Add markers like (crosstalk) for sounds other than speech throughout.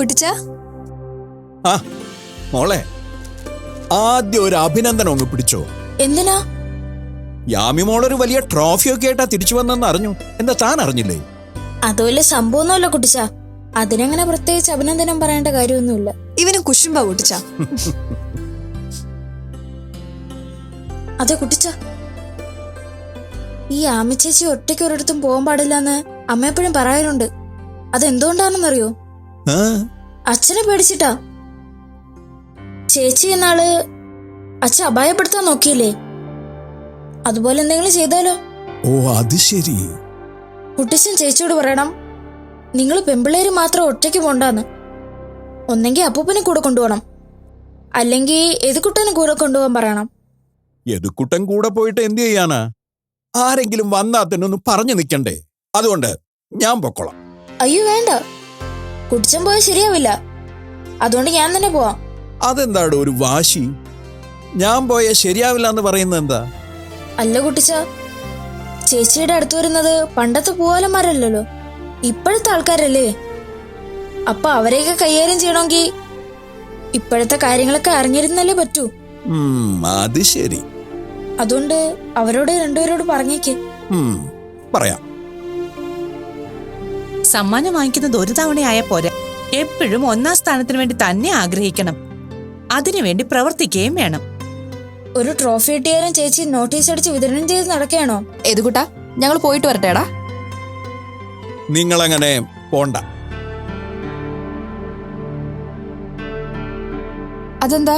കുട്ടിച്ച? ആ മോളെ ആദ്യം ഒരു അഭിനന്ദനം ഒന്ന് പിടിച്ചോ. എന്തിനാ? യാമി മോളൊരു വലിയ ട്രോഫിയൊക്കെ ആയിട്ടാ തിരിച്ചു വന്നെന്ന് അറിഞ്ഞു. എന്താ താൻ അറിഞ്ഞില്ലേ? അത് വലിയ സംഭവമൊന്നുമല്ല കുട്ടിച്ച. അതിനങ്ങനെ പ്രത്യേകിച്ച് അഭിനന്ദനം പറയേണ്ട കാര്യമൊന്നുമില്ല. ഇവന് കുശുംബ കുട്ടിച്ച. (laughs) അതെ കുട്ടിച്ച. ഈ ആമിച്ചേച്ചി ചേച്ചി ഒറ്റയ്ക്ക് ഒരിടത്തും പോകാൻ പാടില്ലെന്ന് അമ്മ എപ്പോഴും പറയാറുണ്ട്. അതെന്തുകൊണ്ടാണെന്നറിയോ? അച്ഛനെ പേടിച്ചിട്ടാ? ചേച്ചി എന്നാൾ അച്ഛൻ അപായപ്പെടുത്താൻ നോക്കിയില്ലേ? അതുപോലെ എന്തെങ്കിലും ചെയ്താലോ? ഓ അത് ശരി. കുട്ടിച്ചൻ ചേച്ചിയോട് പറയണം നിങ്ങൾ പെമ്പിള്ളേര് മാത്രം ഒറ്റയ്ക്ക് പോണ്ടാന്ന്. ഒന്നെങ്കിൽ അപ്പൂപ്പനെ കൂടെ കൊണ്ടുപോകണം. അല്ലെങ്കിൽ എതുക്കുട്ടനെ കൂടെ കൊണ്ടുപോകാൻ പറയണം. എതുക്കുട്ടൻ കൂടെ പോയിട്ട് എന്ത് ചെയ്യാനാ? ആരെങ്കിലും വന്നാ തന്നെ ഒന്ന് പറഞ്ഞു നിൽക്കണ്ടേ അതുകൊണ്ട് ഞാൻ പൊക്കോളാം. അയ്യോ വേണ്ട. കുട്ടിച്ചൻ പോയാൽ ശരിയാവില്ല. അതുകൊണ്ട് ഞാൻ തന്നെ പോവാം. അതെന്താണ് ഒരു വാശി? ഞാൻ പോയ ശരിയാവില്ല എന്ന് പറയുന്നത് എന്താ? അല്ല കുട്ടിച്ച ചേച്ചിയുടെ അടുത്ത് വരുന്നത് പണ്ടത്തെ പൂവാലന്മാരല്ലല്ലോ. ഇപ്പോഴത്തെ ആൾക്കാരല്ലേ? അപ്പൊ അവരെയൊക്കെ കൈകാര്യം ചെയ്യണമെങ്കിൽ ഇപ്പോഴത്തെ കാര്യങ്ങളൊക്കെ അറിഞ്ഞിരുന്നല്ലേ പറ്റൂ. അത് ശരി. അതുകൊണ്ട് അവരോട് രണ്ടുപേരോട് പറഞ്ഞേക്ക്. പറയാം. സമ്മാനം വാങ്ങിക്കുന്നത് ഒരു തവണയായ പോരാ. എപ്പോഴും ഒന്നാം സ്ഥാനത്തിന് വേണ്ടി തന്നെ ആഗ്രഹിക്കണം. അതിനുവേണ്ടി പ്രവർത്തിക്കുകയും വേണം. ഒരു ട്രോഫി കിട്ടിയാലും ചേച്ചി നോട്ടീസ് അടിച്ച് വിതരണം ചെയ്ത് നടക്കുകയാണോ? എതുകൂട്ടാ ഞങ്ങൾ പോയിട്ട് വരട്ടേടാ. നിങ്ങളങ്ങനെ പോണ്ട. അതെന്താ?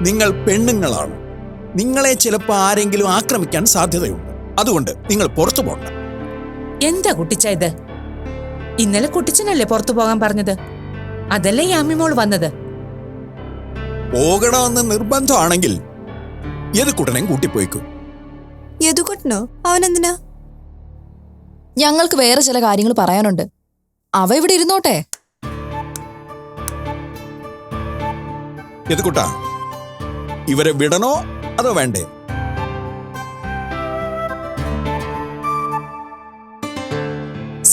നിങ്ങൾ പെണ്ണുങ്ങളാണ്. നിങ്ങളെ ചിലപ്പോൾ ആരെങ്കിലും ആക്രമിക്കാൻ സാധ്യതയുണ്ട്. അതുകൊണ്ട് നിങ്ങൾ പുറത്തു പോണ്ട. എന്താ കുട്ടിച്ച ഇത്? ഇന്നലെ കുട്ടിച്ചനല്ലേ പുറത്തു പോകാൻ പറഞ്ഞത്? അതല്ലേ യാമിമോൾ വന്നത്? പോകണമെന്ന് നിർബന്ധമാണെങ്കിൽ കൂട്ടിപ്പോയിക്കും? അവനെന്തിനാ? ഞങ്ങൾക്ക് വേറെ ചില കാര്യങ്ങൾ പറയാനുണ്ട്. അവ ഇവിടെ ഇരുന്നോട്ടെ? ഇവരെ വിടണോ അതോ വേണ്ടേ?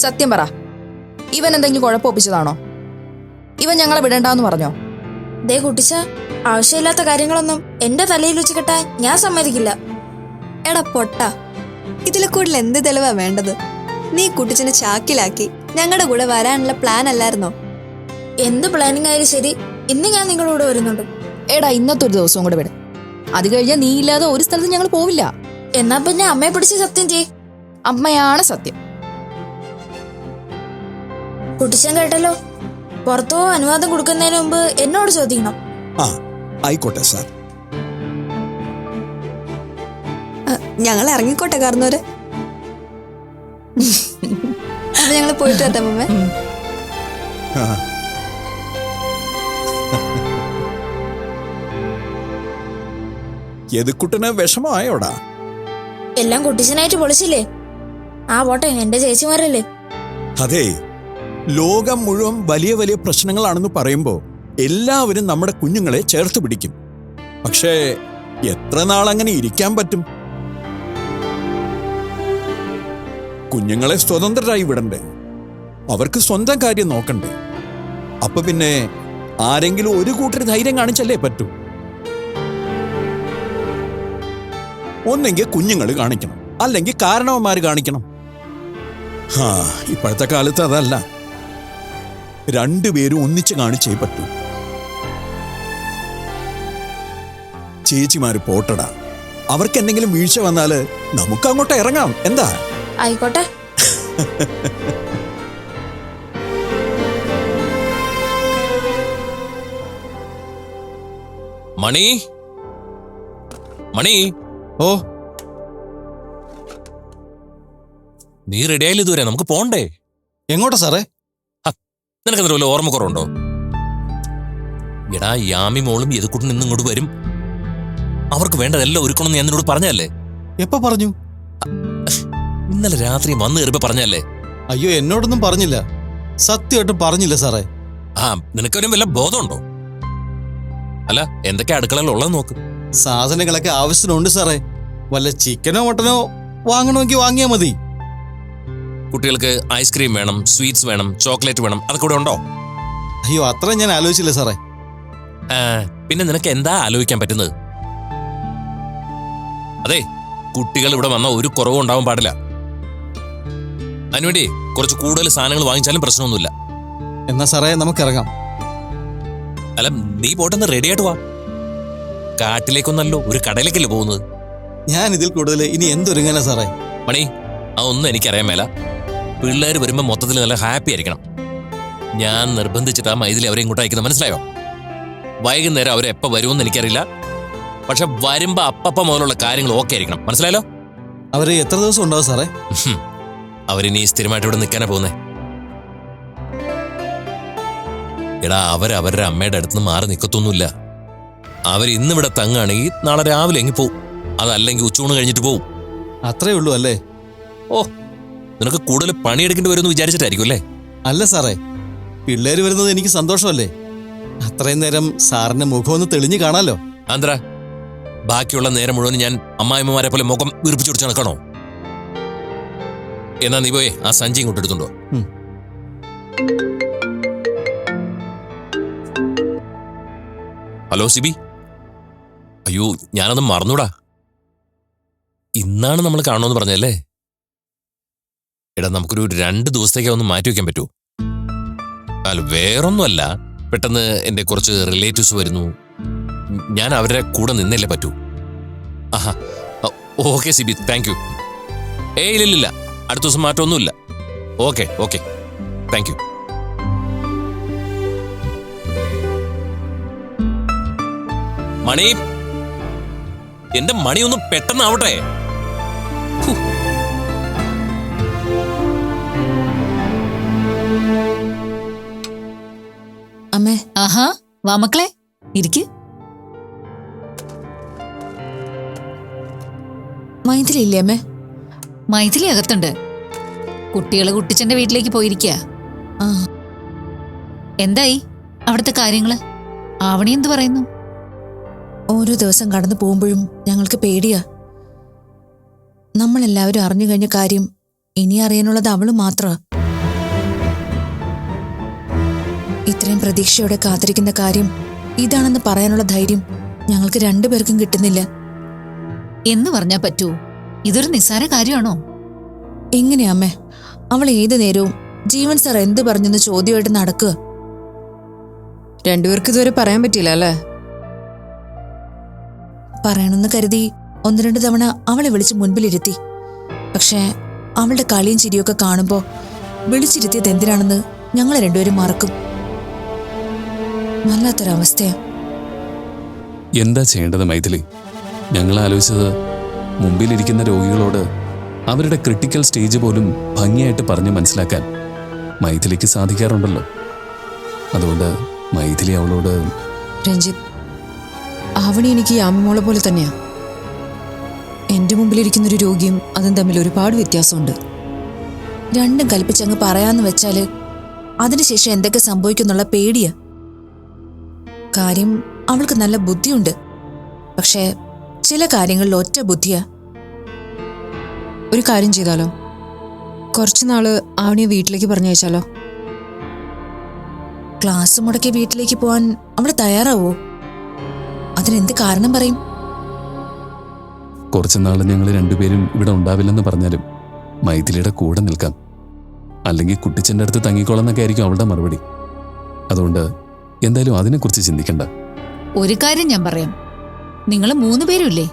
സത്യം പറ. ഇവൻ എന്തെങ്കിലും കുഴപ്പമൊപ്പിച്ചതാണോ? ഇവൻ ഞങ്ങളെ വിടണ്ടെന്ന് പറഞ്ഞോ? ദേ കുട്ടിച്ച ആവശ്യമില്ലാത്ത കാര്യങ്ങളൊന്നും എന്റെ തലയിൽ വെച്ച് കെട്ടാൻ ഞാൻ സമ്മതിക്കില്ല. എടാ പൊട്ട ഇതിലെ കൂടുതൽ എന്ത് തെളിവാ വേണ്ടത്? നീ കുട്ടിച്ചനെ ചാക്കിലാക്കി ഞങ്ങളുടെ കൂടെ വരാനുള്ള പ്ലാൻ അല്ലായിരുന്നോ? എന്ത് പ്ലാനിങ് ആയാലും ശരി ഇന്ന് ഞാൻ നിങ്ങളോട് വരുന്നുണ്ട്. എടാ ഇന്നത്തെ ഒരു ദിവസവും കൂടെ വിട്. അത് കഴിഞ്ഞാൽ നീ ഇല്ലാതെ ഒരു സ്ഥലത്ത് ഞങ്ങൾ പോവില്ല. എന്നാ പിന്നെ അമ്മയെ പിടിച്ച് സത്യം ചെയ് അമ്മയാണ് സത്യം. കുട്ടിച്ചൻ കേട്ടല്ലോ. പുറത്തോ അനുവാദം കൊടുക്കുന്നതിന് മുമ്പ് എന്നോട് ചോദിക്കണം. ആ ആയിക്കോട്ടെ സാർ. ഞങ്ങൾ ഇറങ്ങിക്കോട്ടെ കാരണവര് അപ്പൊ ഞങ്ങൾ പോയിട്ട് വരട്ടെ മുമ്പേ വിഷമമായോടാ? എല്ലാം കുട്ടിച്ചനായിട്ട് പൊളിച്ചില്ലേ? ആ പോട്ടെ എന്റെ ചേച്ചിമാരല്ലേ? അതെ ലോകം മുഴുവൻ വലിയ വലിയ പ്രശ്നങ്ങളാണെന്ന് പറയുമ്പോൾ എല്ലാവരും നമ്മുടെ കുഞ്ഞുങ്ങളെ ചേർത്ത് പിടിക്കും. പക്ഷേ എത്ര നാളങ്ങനെ ഇരിക്കാൻ പറ്റും? കുഞ്ഞുങ്ങളെ സ്വതന്ത്രരായി വിടണ്ടേ? അവർക്ക് സ്വന്തം കാര്യം നോക്കണ്ടേ? അപ്പൊ പിന്നെ ആരെങ്കിലും ഒരു കൂട്ടർ ധൈര്യം കാണിച്ചല്ലേ പറ്റൂ? ഒന്നെങ്കിൽ കുഞ്ഞുങ്ങൾ കാണിക്കണം. അല്ലെങ്കിൽ കാരണവന്മാർ കാണിക്കണം. ആ ഇപ്പോഴത്തെ കാലത്ത് അതല്ല. രണ്ടുപേരും ഒന്നിച്ച് കാണിച്ചേ പറ്റൂ. ചേച്ചിമാര് പോട്ടടാ. അവർക്ക് എന്തെങ്കിലും വീഴ്ച വന്നാൽ നമുക്ക് അങ്ങോട്ട് ഇറങ്ങാം. എന്താ? ആയിക്കോട്ടെ. മണി? മണി? ഓ. നീ റെഡിയായാലും ഇതുവരെ? നമുക്ക് പോണ്ടേ. എങ്ങോട്ടാ സാറേ? നിനക്ക് എന്തൊരു വല്ല ഓർമ്മക്കുറവുണ്ടോ? എടാ യാമി മോളും എതുക്കുട്ടൻ ഇന്ന് ഇങ്ങോട്ട് വരും. അവർക്ക് വേണ്ടതെല്ലാം ഒരുക്കണമെന്ന് ഞാൻ നിന്നോട് പറഞ്ഞല്ലേ എപ്പോ പറഞ്ഞു? ഇന്നലെ രാത്രി വന്നു കയറിയപ്പോ പറഞ്ഞല്ലേ അയ്യോ എന്നോടൊന്നും പറഞ്ഞില്ല. സത്യമായിട്ടും പറഞ്ഞില്ല സാറേ. ആ നിനക്കൊരു വല്ല ബോധമുണ്ടോ? അല്ല എന്തൊക്കെ അടുക്കളയിൽ ഉള്ളത് നോക്ക്. സാധനങ്ങളൊക്കെ ആവശ്യത്തിനുണ്ട് സാറേ. വല്ല ചിക്കനോ മട്ടനോ വാങ്ങണമെങ്കിൽ വാങ്ങിയാ മതി. കുട്ടികൾക്ക് ഐസ്ക്രീം വേണം സ്വീറ്റ്സ് വേണം ചോക്ലേറ്റ് വേണം അതൊക്കെ ഇവിടെ ഉണ്ടോ? അയ്യോ അത്ര ഞാൻ ആലോചിച്ചില്ല സാറേ. പിന്നെ നിനക്ക് എന്താ ആലോചിക്കാൻ പറ്റുന്നത്? അതെ കുട്ടികൾ ഇവിടെ വന്ന ഒരു കുറവും ഉണ്ടാവാൻ പാടില്ല. അതിനുവേണ്ടി കുറച്ച് കൂടുതൽ സാധനങ്ങൾ വാങ്ങിച്ചാലും പ്രശ്നമൊന്നുമില്ല. എന്നാ സാറേ നമുക്ക് ഇറങ്ങാം അല്ല നീ പോട്ടെന്ന് റെഡി ആയിട്ട് വാ. കാട്ടിലേക്കൊന്നല്ലോ ഒരു കടയിലേക്കല്ലേ പോകുന്നത്? ഞാൻ ഇതിൽ കൂടുതൽ ഇനി എന്തൊരുങ്ങാനാ സാറേ? മണി അതൊന്നും എനിക്കറിയാൻ മേല. പിള്ളേർ വരുമ്പോൾ മൊത്തത്തിൽ നല്ല ഹാപ്പി ആയിരിക്കണം. ഞാൻ നിർബന്ധിച്ചിട്ട് ആ മൈതിലി അവരെ ഇങ്ങോട്ട് അയക്കുന്നത് മനസ്സിലായോ? വൈകുന്നേരം അവരെപ്പോൾ വരുമെന്ന് എനിക്കറിയില്ല. പക്ഷെ വരുമ്പോൾ അപ്പപ്പ മുതലുള്ള കാര്യങ്ങൾ ഓക്കെ ആയിരിക്കണം. മനസ്സിലായല്ലോ? അവർ എത്ര ദിവസം ഉണ്ടാവും സാറേ. അവരിനി സ്ഥിരമായിട്ട് ഇവിടെ നിൽക്കാനാ പോകുന്നേ. എടാ അവർ അവരുടെ അമ്മയുടെ അടുത്ത് നിന്ന് മാറി നിൽക്കത്തൊന്നുമില്ല അവർ ഇന്നിവിടെ തങ്ങാണെങ്കിൽ നാളെ രാവിലെ എങ്ങി പോവും. അതല്ലെങ്കിൽ ഉച്ചയൂണ് കഴിഞ്ഞിട്ട് പോവും. അത്രേ ഉള്ളൂ അല്ലേ? ഓ നിനക്ക് കൂടുതൽ പണിയെടുക്കേണ്ടി വരുമെന്ന് വിചാരിച്ചിട്ടായിരിക്കും അല്ലേ? അല്ല സാറേ പിള്ളേര് വരുന്നത് എനിക്ക് സന്തോഷമല്ലേ? അത്രയും നേരം സാറിന്റെ മുഖം ഒന്ന് തെളിഞ്ഞു കാണാലോ? ആന്ധ്ര ബാക്കിയുള്ള നേരം മുഴുവൻ ഞാൻ അമ്മായിമ്മമാരെ പോലെ മുഖം വീർപ്പിച്ചു നടക്കണോ? എന്നാ നീ പോയേ ആ സഞ്ചി ഇങ്ങോട്ട് എടുത്തുണ്ടോ ഹലോ സിബി. അയ്യോ ഞാനത് മറന്നൂടാ. ഇന്നാണ് നമ്മൾ കാണുമെന്ന് പറഞ്ഞല്ലേ എടാ നമുക്കൊരു രണ്ട് ദിവസത്തേക്ക് ഒന്ന് മാറ്റി വയ്ക്കാൻ പറ്റുമോ അല്ല വേറൊന്നുമല്ല. പെട്ടെന്ന് എന്റെ കുറച്ച് റിലേറ്റീവ്സ് വരുന്നു. ഞാൻ അവരുടെ കൂടെ നിന്നല്ലേ പറ്റൂ. ആഹാ. ഓക്കെ സിബി. താങ്ക് യു ഏയ് ഇല്ലില്ല അടുത്ത ദിവസം മാറ്റമൊന്നുമില്ല. Okay okay. Thank you Mani എന്റെ മണി ഒന്ന് പെട്ടെന്നാവട്ടെ. അമ്മേ. ആഹാ വാ മക്കളെ. ഇരിക്ക്. മൈഥിലില്ലേ അമ്മേ? മൈഥിലി അകത്തുണ്ട്. കുട്ടികൾ കുട്ടിച്ചന്റെ വീട്ടിലേക്ക് പോയിരിക്കുക ആ. എന്തായി? അവിടുത്തെ കാര്യങ്ങൾ? ആവണി എന്ത് പറയുന്നു? ഓരോ ദിവസം കടന്നു പോകുമ്പോഴും ഞങ്ങൾക്ക് പേടിയാ. നമ്മളെല്ലാവരും അറിഞ്ഞു കഴിഞ്ഞ കാര്യം ഇനി അറിയാനുള്ളത് അവൾ മാത്രമാ ഇത്രയും പ്രതീക്ഷയോടെ കാത്തിരിക്കുന്ന കാര്യം ഇതാണെന്ന് പറയാനുള്ള ധൈര്യം ഞങ്ങൾക്ക് രണ്ടുപേർക്കും കിട്ടുന്നില്ല. എന്ന് പറഞ്ഞാ പറ്റൂ. ഇതൊരു നിസ്സാര കാര്യമാണോ? എങ്ങനെയാ അമ്മേ? അവൾ ഏതു നേരവും ജീവൻ സാർ എന്ത് പറഞ്ഞെന്ന് ചോദ്യമായിട്ട് നടക്കുക. രണ്ടുപേർക്ക് ഇതുവരെ പറയാൻ പറ്റില്ല അല്ലേ? പറയണമെന്ന് കരുതി ഒന്ന് രണ്ട് തവണ അവളെ വിളിച്ച് മുൻപിലിരുത്തി. പക്ഷേ അവളുടെ കളിയും ചിരിയൊക്കെ കാണുമ്പോൾ വിളിച്ചിരുത്തിയത് എന്തിനാണെന്ന് ഞങ്ങൾ രണ്ടുപേരും മറക്കും. വല്ലാത്തൊരവസ്ഥയാ എന്താ ചെയ്യേണ്ടത് മൈഥിലി? ഞങ്ങൾ ആലോചിച്ചത് മുമ്പിലിരിക്കുന്ന രോഗികളോട് അവരുടെ ക്രിട്ടിക്കൽ സ്റ്റേജ് പോലും ഭംഗിയായിട്ട് പറഞ്ഞ് മനസ്സിലാക്കാൻ മൈഥിലിക്ക് സാധിക്കാറുണ്ടല്ലോ. അതുകൊണ്ട് മൈഥിലി അവളോട് രഞ്ജിത്ത് അവണി എനിക്ക് യാമിമോളെ പോലെ തന്നെയാ. എന്റെ മുമ്പിലിരിക്കുന്ന ഒരു രോഗിയും അതും തമ്മിൽ ഒരുപാട് വ്യത്യാസമുണ്ട്. രണ്ടും കൽപ്പിച്ചങ്ങ് പറയാന്ന് വെച്ചാൽ അതിനുശേഷം എന്തൊക്കെ സംഭവിക്കുന്നുള്ള പേടിയാ. കാര്യം അവൾക്ക് നല്ല ബുദ്ധിയുണ്ട്. പക്ഷേ ചില കാര്യങ്ങളിൽ ഒറ്റ ബുദ്ധിയാ. ഒരു കാര്യം ചെയ്താലോ? കുറച്ചു നാൾ അവനെ വീട്ടിലേക്ക് പറഞ്ഞയച്ചാലോ? ക്ലാസ് മുടക്കി വീട്ടിലേക്ക് പോവാൻ അവൾ തയ്യാറാവോ? അതിനെന്ത് കാരണം പറയും? കുറച്ചു നാൾ ഞങ്ങൾ രണ്ടുപേരും ഇവിടെ ഉണ്ടാവില്ലെന്ന് പറഞ്ഞാലും മൈഥിലിയുടെ കൂടെ നിൽക്കാം. അല്ലെങ്കിൽ കുട്ടിച്ചന്റെ അടുത്ത് തങ്ങിക്കോളെന്നൊക്കെ ആയിരിക്കും അവളുടെ മറുപടി. അതുകൊണ്ട് എന്തായാലും അതിനെക്കുറിച്ച് ചിന്തിക്കണ്ട. ഒരു കാര്യം ഞാൻ പറയാം. നിങ്ങൾ മൂന്ന് പേരുമില്ലേ?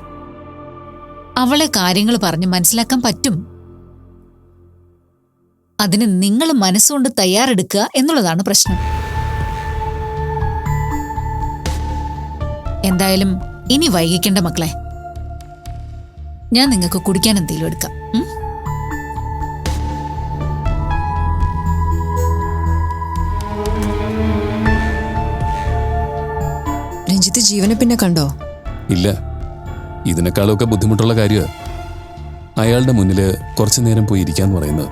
അവളെ കാര്യങ്ങൾ പറഞ്ഞ് മനസ്സിലാക്കാൻ പറ്റും. അതിന് നിങ്ങൾ മനസ്സുകൊണ്ട് തയ്യാറെടുക്കുക എന്നുള്ളതാണ് പ്രശ്നം. എന്തായാലും ഇനി വൈകിക്കേണ്ട മക്കളെ. ഞാൻ നിങ്ങൾക്ക് കുടിക്കാൻ എന്തെങ്കിലും എടുക്കാം. ജീവനെ പിന്നെ കണ്ടോ? ഇല്ല. ഇതിനേക്കാളൊക്കെ ബുദ്ധിമുട്ടുള്ള കാര്യമാണ് അയാളുടെ മുന്നിൽ കുറച്ചു നേരം പോയി ഇരിക്കാന്ന് പറയുന്നത്.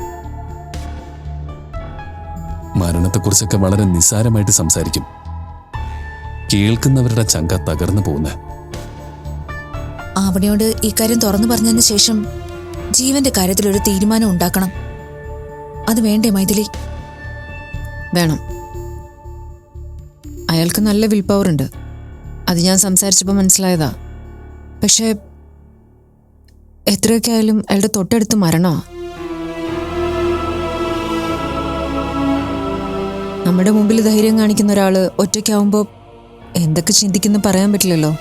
മരണത്തെക്കുറിച്ചൊക്കെ വളരെ നിസ്സാരമായിട്ട് സംസാരിക്കും. കേൾക്കുന്നവരുടെ ചങ്ക തകർന്നു പോകുന്ന. ആവണിയോട് ഇക്കാര്യം തുറന്നു പറഞ്ഞതിന് ശേഷം ജീവന്റെ കാര്യത്തിൽ ഒരു തീരുമാനം ഉണ്ടാക്കണം. അത് വേണ്ടേ മൈഥിലി? വേണം. അയാൾക്ക് നല്ല വിൽ പവർ ഉണ്ട് അത് ഞാൻ സംസാരിച്ചപ്പോൾ മനസ്സിലായതാ. പക്ഷേ എത്രയൊക്കെ ആയാലും അയാളുടെ തൊട്ടടുത്ത് മരണമാ. നമ്മുടെ മുമ്പിൽ ധൈര്യം കാണിക്കുന്ന ഒരാൾ ഒറ്റയ്ക്കാവുമ്പോൾ എന്തൊക്കെ ചിന്തിക്കുന്നു പറയാൻ പറ്റില്ലല്ലോ.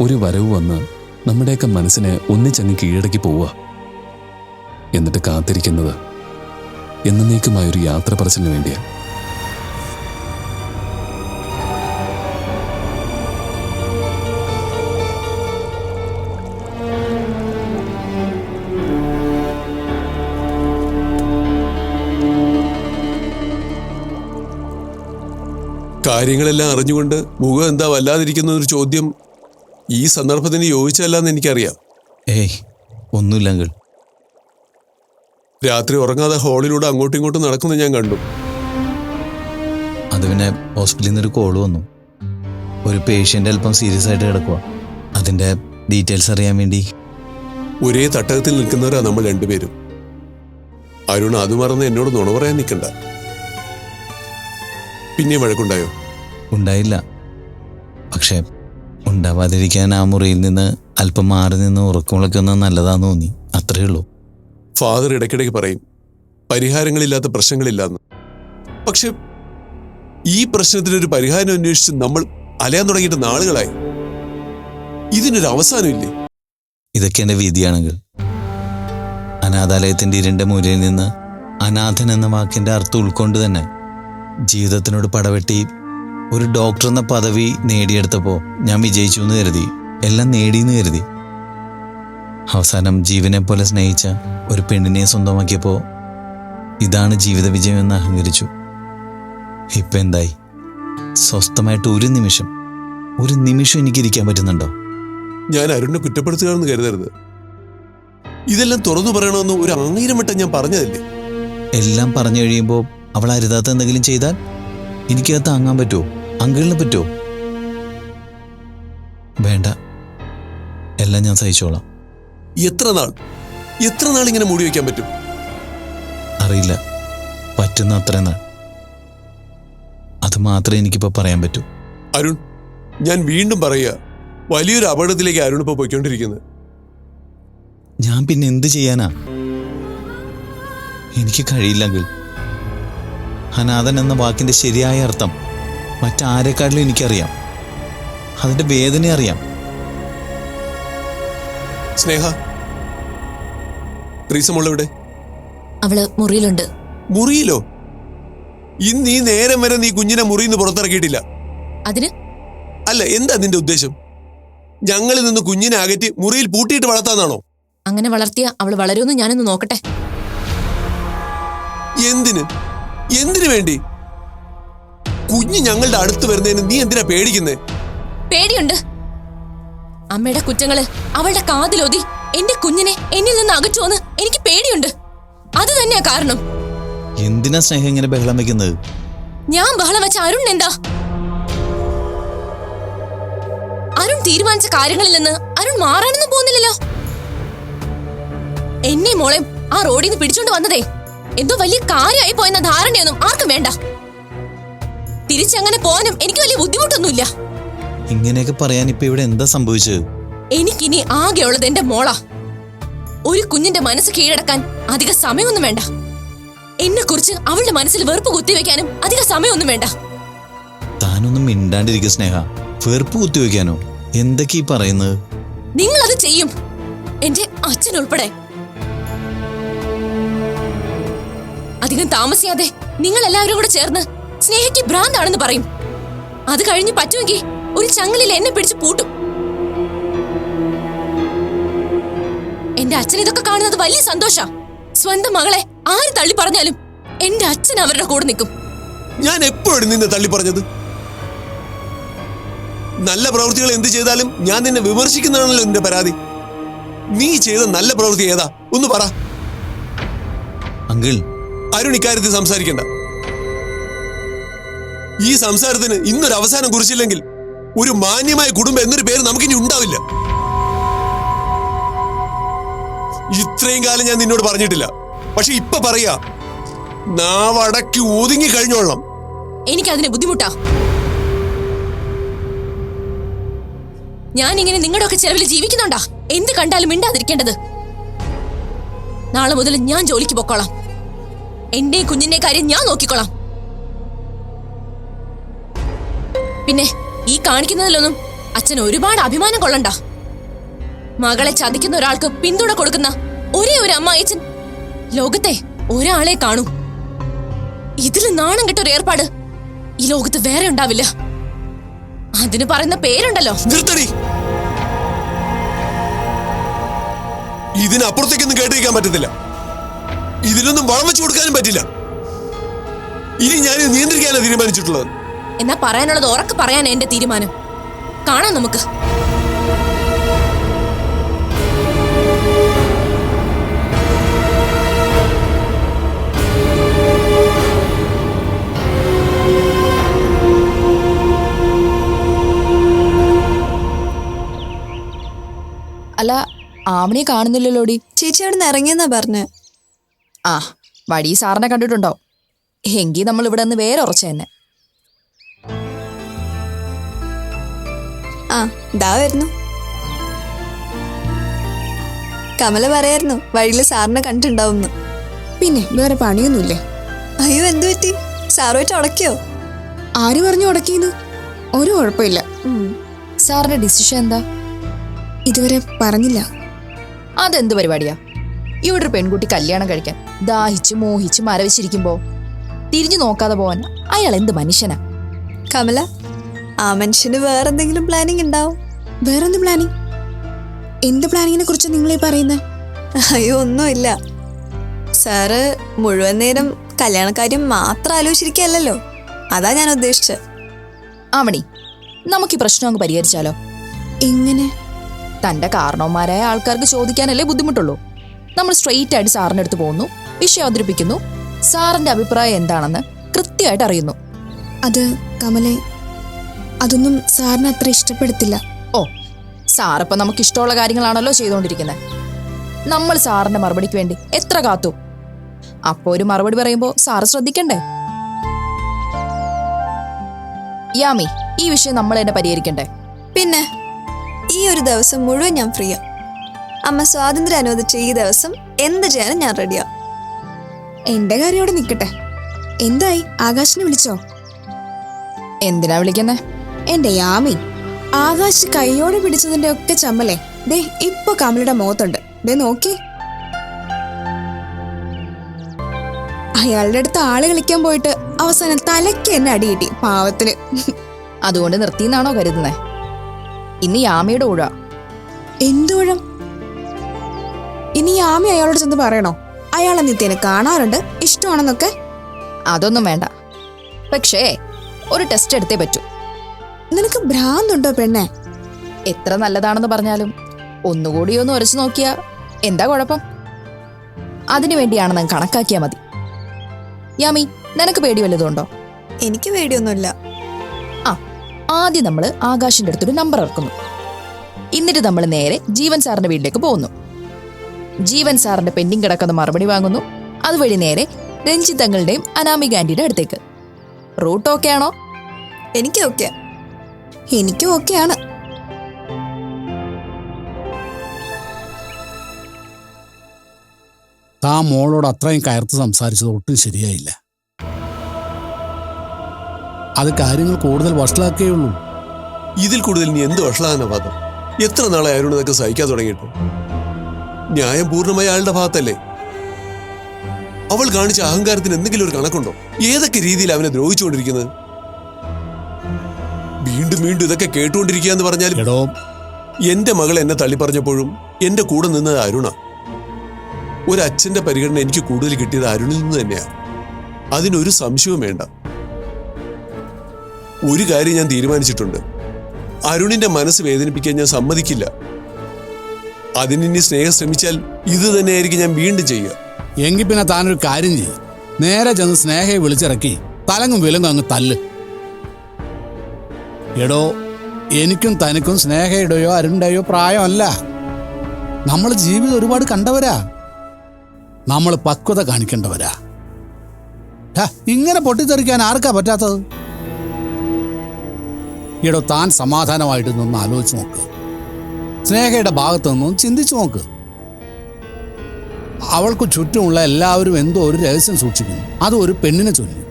ഒരു വരവ് വന്ന് നമ്മുടെയൊക്കെ മനസ്സിനെ ഒന്നിച്ചങ്ങ് കീഴടക്കി പോവുക. എന്നിട്ട് കാത്തിരിക്കുന്നത് എന്നേക്കുമായൊരു യാത്ര പറച്ചിലിന് വേണ്ടിയാണ് കാര്യങ്ങളെല്ലാം അറിഞ്ഞുകൊണ്ട് മുഖം എന്താ വല്ലാതിരിക്കുന്ന ഒരു ചോദ്യം ഈ സന്ദർഭത്തിന് യോജിച്ചതല്ലെന്ന് എനിക്കറിയാം. ഏയ് ഒന്നുമില്ല അങ്കിൾ. രാത്രി ഉറങ്ങാതെ ഹാളിലൂടെ അങ്ങോട്ടും ഇങ്ങോട്ടും നടക്കുന്നത് ഞാൻ കണ്ടു. അത് പിന്നെ ഹോസ്പിറ്റലിൽ നിന്നൊരു കോൾ വന്നു. ഒരു പേഷ്യന്റ് അല്പം സീരിയസ് ആയിട്ട് കിടക്കുക അതിന്റെ ഡീറ്റെയിൽസ് അറിയാൻ വേണ്ടി. ഒരേ തട്ടകത്തിൽ നിൽക്കുന്നവരാ നമ്മൾ രണ്ടുപേരും. അരുൺ അത് മറന്ന് എന്നോട് നുണ പറയാൻ നിൽക്കണ്ട. പിന്നെ വഴക്കുണ്ടായോ? ഉണ്ടായില്ല. പക്ഷേ ഉണ്ടാവാതിരിക്കാൻ ആ മുറിയിൽ നിന്ന് അല്പം മാറി നിന്ന് ഉറക്കം വിളിക്കുന്നത് നല്ലതാന്ന് തോന്നി. അത്രയേ ഉള്ളൂ. ഫാദർ ഇടയ്ക്കിടയ്ക്ക് പറയും പരിഹാരങ്ങളില്ലാത്ത പ്രശ്നങ്ങളില്ലാന്ന്. പക്ഷെ ഈ പ്രശ്നത്തിനൊരു പരിഹാരം അന്വേഷിച്ച് നമ്മൾ അലയാൻ തുടങ്ങിയിട്ട് നാളുകളായി. ഇതിനൊരു അവസാനമില്ലേ? ഇതൊക്കെ എന്റെ വിധിയാണെങ്കിൽ അനാഥാലയത്തിന്റെ ഇരുണ്ട മൂലയിൽ നിന്ന് അനാഥൻ എന്ന വാക്കിന്റെ അർത്ഥം ഉൾക്കൊണ്ട് തന്നെ ജീവിതത്തിനോട് പടവെട്ടി ഒരു ഡോക്ടർ എന്ന പദവി നേടിയെടുത്തപ്പോൾ ഞാൻ വിജയിച്ചു എന്ന് കരുതി. എല്ലാം നേടിയെന്ന് കരുതി. അവസാനം ജീവനെ പോലെ സ്നേഹിച്ച ഒരു പെണ്ണിനെ സ്വന്തമാക്കിയപ്പോൾ ഇതാണ് ജീവിത വിജയം എന്ന് അഹങ്കരിച്ചു. ഇപ്പം എന്തായി? സ്വസ്ഥമായിട്ട് ഒരു നിമിഷം. ഒരു നിമിഷം എനിക്ക് ഇരിക്കാൻ പറ്റുന്നുണ്ടോ? ഞാൻ അരുണിനെ കുറ്റപ്പെടുത്തുകയാണെന്ന് കരുതരുത്. ഇതെല്ലാം തുറന്നു പറയണമെന്ന് ഒരു ആയിരം വട്ടം ഞാൻ പറഞ്ഞതല്ലേ? എല്ലാം പറഞ്ഞു കഴിയുമ്പോൾ അവൾ അരുതാത്ത എന്തെങ്കിലും ചെയ്താൽ എനിക്കത് താങ്ങാൻ പറ്റുമോ അങ്കിളിന് പറ്റുമോ? വേണ്ട. എല്ലാം ഞാൻ സഹിച്ചോളാം. എത്ര നാൾ? എത്ര നാൾ ഇങ്ങനെ മൂടി വയ്ക്കാൻ പറ്റും? അറിയില്ല. പറ്റുന്ന അത്ര നാൾ. അത് മാത്രമേ എനിക്കിപ്പോൾ പറയാൻ പറ്റൂ. അരുൺ ഞാൻ വീണ്ടും പറയുക. വലിയൊരു അപകടത്തിലേക്ക് അരുൺ ഇപ്പോൾ പോയിക്കൊണ്ടിരിക്കുന്നത് ഞാൻ പിന്നെ എന്ത് ചെയ്യാനാ? എനിക്ക് കഴിയില്ലെങ്കിൽ അനാഥൻ എന്ന വാക്കിന്റെ ശരിയായ അർത്ഥം മറ്റാരെക്കാട്ടിലും എനിക്കറിയാം. അതിന്റെ വേദന അറിയാം. സ്നേഹ ത്രീസമുള്ള അവൾ മുറിയിലുണ്ട്. മുറിയിലോ? ഇന്ന് ഈ നേരം വരെ നീ കുഞ്ഞിനെ മുറിയിൽ നിന്ന് പുറത്തിറക്കിയിട്ടില്ല. അതിന്? അല്ല എന്താ നിന്റെ ഉദ്ദേശം? ഞങ്ങളിൽ നിന്ന് കുഞ്ഞിനെ അകറ്റി മുറിയിൽ പൂട്ടിയിട്ട് വളർത്താന്നാണോ അങ്ങനെ വളർത്തിയ അവൾ വളരുമെന്ന് ഞാനൊന്ന് നോക്കട്ടെ. എന്തിന്? എന്തിനു വേണ്ടി? കുഞ്ഞ് ഞങ്ങളുടെ അടുത്ത് വരുന്നതിന് നീ എന്തിനാ പേടിക്കുന്നേ? പേടിയുണ്ട്. അമ്മയുടെ കുറ്റങ്ങൾ അവളുടെ കാതിലൊതി എന്റെ കുഞ്ഞിനെ എന്നിൽ നിന്ന് അകറ്റുമെന്ന് എനിക്ക് പേടിയുണ്ട്. അത് തന്നെയാ കാരണം. എന്തിനാ സ്നേഹം ഇങ്ങനെ ബഹളം വെക്കുന്നത്? ഞാൻ ബഹളം വെച്ച അരുൺ എന്താ? അരുൺ തീരുമാനിച്ച കാര്യങ്ങളിൽ നിന്ന് അരുൺ മാറാനൊന്നും പോകുന്നില്ലല്ലോ. എന്നെ മോളെ ആ റോഡിൽ നിന്ന് പിടിച്ചോണ്ട് വന്നതേ. എന്തോ വലിയ കാര്യമായി പോയെന്ന ധാരണയൊന്നും ആർക്കും വേണ്ട. തിരിച്ചങ്ങനെ പോകാനും എനിക്ക് വലിയ ബുദ്ധിമുട്ടൊന്നുമില്ല. ഇങ്ങനെയൊക്കെ പറയാൻ ഇപ്പൊ ഇവിടെ എന്താ സംഭവിച്ചത്? എനിക്കിനി ആകെയുള്ളത് എന്റെ മോളാ. ഒരു കുഞ്ഞിന്റെ മനസ്സ് കീഴടക്കാൻ അധിക സമയമൊന്നും വേണ്ട. എന്നെ കുറിച്ച് അവളുടെ മനസ്സിൽ വെറുപ്പ് കുത്തിവെക്കാനും അധിക സമയമൊന്നും വേണ്ട. താനൊന്നും മിണ്ടാണ്ടിരിക്കുക സ്നേഹ. വെറുപ്പ് കുത്തിവെക്കാനോ? എന്തൊക്കെ ഈ പറയുന്നത്? നിങ്ങൾ അത് ചെയ്യും. എന്റെ അച്ഛൻ ഉൾപ്പെടെ. അധികം താമസിയാതെ നിങ്ങൾ എല്ലാവരും കൂടെ ചേർന്ന് സ്നേഹയ്ക്ക് ഭ്രാന്താണെന്ന് പറയും. അത് കഴിഞ്ഞ് പറ്റുമെങ്കിൽ ഒരു ചങ്ങലിൽ എന്നെ പിടിച്ച് പൂട്ടും. എന്റെ അച്ഛൻ ഇതൊക്കെ കാണുന്നത് വലിയ സന്തോഷാ. സ്വന്തം മകളെ ആര് തള്ളി പറഞ്ഞാലും എന്റെ അച്ഛൻ അവരുടെ കൂടെ നിൽക്കും. ഞാൻ എപ്പോഴും നിന്നെ തള്ളി പറഞ്ഞത്? നല്ല പ്രവൃത്തികൾ എന്ത് ചെയ്താലും ഞാൻ നിന്നെ വിമർശിക്കുന്നതാണല്ലോ എന്റെ പരാതി. നീ ചെയ്ത നല്ല പ്രവൃത്തി ഏതാ? ഒന്ന് പറ. അങ്കിൾ. അരുൺ ഇക്കാര്യത്തിൽ സംസാരിക്കണ്ട. ഈ സംസാരത്തിന് ഇന്നൊരു അവസാനം കുറിച്ചില്ലെങ്കിൽ ഒരു മാന്യമായ കുടുംബം എന്നൊരു പേര് നമുക്കിനി ഉണ്ടാവില്ല. ഇത്രയും കാലം ഞാൻ നിന്നോട് പറഞ്ഞിട്ടില്ല. പക്ഷെ ഇപ്പൊ പറയാ നാവടക്കി ഒതുങ്ങി കഴിഞ്ഞോളാം എനിക്ക് എനിക്കതിന് ബുദ്ധിമുട്ടാ. ഞാൻ ഇങ്ങനെ നിങ്ങളുടെ ഒക്കെ ചെലവിൽ ജീവിക്കുന്നുണ്ടാ? എന്ത് കണ്ടാലും മിണ്ടാതിരിക്കേണ്ടത്? നാളെ മുതൽ ഞാൻ ജോലിക്ക് പൊക്കോളാം. എന്റെ കുഞ്ഞിന്റെ കാര്യം ഞാൻ നോക്കിക്കോളാം. പിന്നെ ഈ കാണിക്കുന്നതിലൊന്നും അച്ഛൻ ഒരുപാട് അഭിമാനം കൊള്ളണ്ട. മകളെ ചതിക്കുന്ന ഒരാൾക്ക് പിന്തുണ കൊടുക്കുന്ന ഒരേ ഒരു അച്ഛൻ ലോകത്തെ ഒരാളെ കാണൂ. ഇതിൽ നാണം കെട്ട ഏർപ്പാട് ഈ ലോകത്ത് വേറെ ഉണ്ടാവില്ല. അതിന് പറയുന്ന പേരുണ്ടല്ലോ. ഇതിനപ്പുറത്തേക്കൊന്നും കേട്ടിരിക്കാൻ പറ്റത്തില്ല. ഇതിനൊന്നും വളം വെച്ചു കൊടുക്കാനും പറ്റില്ല. ഇനി ഞാൻ നിയന്ത്രിക്കാനാണ് തീരുമാനിച്ചിട്ടുള്ളത്. എന്നാ പറയാനുള്ളത് ഉറക്കെ പറയാൻ എന്റെ തീരുമാനം. കാണാം നമുക്ക്. അല്ല ആവണിയെ കാണുന്നില്ലല്ലോടി? ചേച്ചി അവിടെ നിന്ന് ഇറങ്ങിയെന്നാ പറഞ്ഞ്. ആ വടി സാറിനെ കണ്ടിട്ടുണ്ടോ എങ്കിൽ നമ്മൾ ഇവിടെ നിന്ന് വേറെ ഉറച്ച തന്നെ ആ ദാ വരുന്നു. കമല പറയായിരുന്നു വഴിയിൽ സാറിനെ കണ്ടിട്ടുണ്ടാവുന്നു പിന്നെ വേറെ പണിയൊന്നുമില്ലേ? അയ്യോ എന്തു പറ്റി? സാറുമായിട്ട് ഉടക്കിയോ? ആര് പറഞ്ഞു ഉടക്കിയെന്ന്? ഒരു കുഴപ്പമില്ല. സാറിന്റെ ഡിസിഷൻ എന്താ? ഇതുവരെ പറഞ്ഞില്ല. അതെന്ത് പരിപാടിയാ? ഇവിടെ ഒരു പെൺകുട്ടി കല്യാണം കഴിക്കാൻ ദാഹിച്ച് മോഹിച്ച് മരവിച്ചിരിക്കുമ്പോ തിരിഞ്ഞു നോക്കാതെ പോവാൻ അയാൾ എന്ത് മനുഷ്യനാ? കമല ആ മനുഷ്യന് വേറെന്തെങ്കിലും പ്ലാനിങ് ഉണ്ടാവും? വേറെന്ത് പ്ലാനിങ് എന്ത് പ്ലാനിങ്ങിനെ കുറിച്ച് നിങ്ങളീ പറയുന്നത് അയ്യോ ഒന്നുമില്ല. സാറ് മുഴുവൻ നേരം കല്യാണക്കാര്യം മാത്രം ആലോചിച്ചിരിക്കല്ലോ അതാ ഞാൻ ഉദ്ദേശിച്ചത് ആവണി നമുക്ക് ഈ പ്രശ്നം അങ്ങ് പരിഹരിച്ചാലോ? എങ്ങനെ? തന്റെ കാരണവന്മാരായ ആൾക്കാർക്ക് ചോദിക്കാനല്ലേ ബുദ്ധിമുട്ടുള്ളൂ. നമ്മൾ സ്ട്രെയിറ്റ് ആയിട്ട് സാറിന്റെ അടുത്ത് പോകുന്നു വിഷയം അവതരിപ്പിക്കുന്നു. സാറിന്റെ അഭിപ്രായം എന്താണെന്ന് കൃത്യമായിട്ട് അറിയുന്നു. അത് കമലെ അതൊന്നും സാറിന് അത്ര ഇഷ്ടപ്പെടത്തില്ല. ഓ സാറിപ്പോ നമുക്ക് ഇഷ്ടമുള്ള കാര്യങ്ങളാണല്ലോ ചെയ്തുകൊണ്ടിരിക്കുന്നത് നമ്മൾ സാറിന്റെ മറുപടിക്ക് വേണ്ടി എത്ര കാത്തു? അപ്പോ ഒരു മറുപടി പറയുമ്പോ സാറ് ശ്രദ്ധിക്കണ്ടേ? യാമി ഈ വിഷയം നമ്മൾ തന്നെ പരിഹരിക്കണ്ടേ? പിന്നെ ഈ ഒരു ദിവസം മുഴുവൻ ഞാൻ ഫ്രീയാ. അമ്മ സ്വാതന്ത്ര്യം അനുവദിച്ച ഈ ദിവസം എന്ത് ചെയ്യാനും ഞാൻ റെഡിയാ. എന്റെ കാര്യം അവിടെ നിൽക്കട്ടെ. എന്തായി? ആകാശിനെ വിളിച്ചോ? എന്തിനാ വിളിക്കുന്നേ? എന്റെ യാമി ആകാശ് കൈയോടെ പിടിച്ചതിന്റെ ഒക്കെ ചമ്മലേ. ദേ ഇപ്പൊ കമലയുടെ മുഖത്തുണ്ട്. ദേ നോക്കി. അയാളുടെ അടുത്ത് ആൾ കളിക്കാൻ പോയിട്ട് അവസാനം തലയ്ക്ക് എന്നെ അടി കിട്ടി പാവത്തിന്. അതുകൊണ്ട് നിർത്തിയെന്നാണോ കരുതുന്നേ? ഇന്ന് യാമിയുടെ ഊഴ. എന്തുഴം ഇനി യാമി അയാളോട് ചെന്ന് പറയണോ? അയാളെ നിത്യേനെ കാണാറുണ്ട് ഇഷ്ടമാണെന്നൊക്കെ? അതൊന്നും വേണ്ട. പക്ഷേ ഒരു ടെസ്റ്റ് എടുത്തേ പറ്റൂ. നിനക്ക് ഭ്രാന്തുണ്ടോ പെണ്ണെ? എത്ര നല്ലതാണെന്ന് പറഞ്ഞാലും ഒന്നുകൂടി ഒന്ന് ഉരച്ചു നോക്കിയാ എന്താ കുഴപ്പം? അതിനു വേണ്ടിയാണ് നാം കണക്കാക്കിയാ മതി. യാമി നിനക്ക് പേടി വല്ലതുണ്ടോ എനിക്ക് പേടിയൊന്നുമില്ല. ആ ആദ്യം നമ്മൾ ആകാശിന്റെ അടുത്തൊരു നമ്പർ ഇറക്കുന്നു. എന്നിട്ട് നമ്മൾ നേരെ ജീവൻ സാറിന്റെ വീട്ടിലേക്ക് പോകുന്നു. ജീവൻ സാറിന്റെ പെൻഡിങ് കിടക്കുന്ന മറുപടി വാങ്ങുന്നു. അതുവഴി നേരെ രഞ്ജിത്ത് തങ്ങളുടെയും അനാമിക ആന്റിയുടെ അടുത്തേക്ക്. റൂട്ട് ഓക്കെ ആണോ? എനിക്ക് ഓക്കെ എനിക്കും ഓക്കെയാണ്. താ മോളോട് അത്രയും കയർത്ത് സംസാരിച്ചത് ഒട്ടും ശരിയായില്ല. അത് കാര്യങ്ങൾ കൂടുതൽ വഷളാക്കേയുള്ളൂ ഇതിൽ കൂടുതൽ നീ എന്ത് വഷളാന ഭാഗം എത്ര നാളെ അയാളോട് ഇതൊക്കെ സഹിക്കാൻ തുടങ്ങിയിട്ട്? ന്യായം പൂർണമായ അയാളുടെ ഭാഗത്തല്ലേ? അവൾ കാണിച്ച അഹങ്കാരത്തിന് എന്തെങ്കിലും ഒരു കണക്കുണ്ടോ? ഏതൊക്കെ രീതിയിൽ അവനെ ദ്രോഹിച്ചുകൊണ്ടിരിക്കുന്നത്? വീണ്ടും വീണ്ടും ഇതൊക്കെ കേട്ടുകൊണ്ടിരിക്കുക എന്ന് പറഞ്ഞാൽ എടോ. എന്റെ മകൾ എന്നെ തള്ളി പറഞ്ഞപ്പോഴും എന്റെ കൂടെ നിന്നത് അരുണ. ഒരു അച്ഛന്റെ പരിഗണന എനിക്ക് കൂടുതൽ കിട്ടിയത് അരുണിൽ നിന്ന് തന്നെയാണ് അതിനൊരു സംശയവും വേണ്ട. ഒരു കാര്യം ഞാൻ തീരുമാനിച്ചിട്ടുണ്ട്. അരുണിന്റെ മനസ്സ് വേദനിപ്പിക്കാൻ ഞാൻ സമ്മതിക്കില്ല. അതിനി സ്നേഹം ശ്രമിച്ചാൽ ഇത് തന്നെയായിരിക്കും ഞാൻ വീണ്ടും ചെയ്യുക. എങ്കിൽ പിന്നെ താനൊരു കാര്യം ചെയ്യും. നേരെ ചെന്ന് സ്നേഹയെ വിളിച്ചിറക്കി. തലങ്ങും വിലങ്ങും അങ്ങ് തല്ല്. എടോ എനിക്കും തനിക്കും സ്നേഹയുടെയോ അരുണ്ടയോ പ്രായമല്ല. നമ്മൾ ജീവിതം ഒരുപാട് കണ്ടവരാ. നമ്മൾ പക്വത കാണിക്കേണ്ടവരാ. ഇങ്ങനെ പൊട്ടിത്തെറിക്കാൻ ആർക്കാ പറ്റാത്തത്? എടോ താൻ സമാധാനമായിട്ട് നിന്ന് ആലോചിച്ച് നോക്ക്. സ്നേഹയുടെ ഭാഗത്ത് നിന്നും ചിന്തിച്ചു നോക്ക്. അവൾക്ക് ചുറ്റുമുള്ള എല്ലാവരും എന്തോ ഒരു രഹസ്യം സൂക്ഷിക്കുന്നു. അത് ഒരു പെണ്ണിനെ ചൊല്ലി.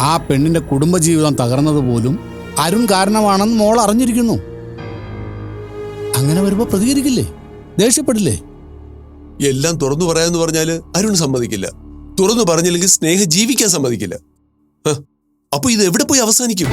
ആ പെണ്ണിന്റെ കുടുംബജീവിതം തകർന്നത് പോലും അരുൺ കാരണമാണെന്ന് മോൾ അറിഞ്ഞിരിക്കുന്നു. അങ്ങനെ വരുമ്പോൾ പ്രതികരിക്കില്ലേ? ദേഷ്യപ്പെടില്ലേ? എല്ലാം തുറന്നു പറയാന്ന് പറഞ്ഞാൽ അരുൺ സമ്മതിക്കില്ല. തുറന്നു പറഞ്ഞില്ലെങ്കിൽ സ്നേഹ ജീവിക്കാൻ സമ്മതിക്കില്ല. അപ്പൊ ഇത് എവിടെ പോയി അവസാനിക്കും?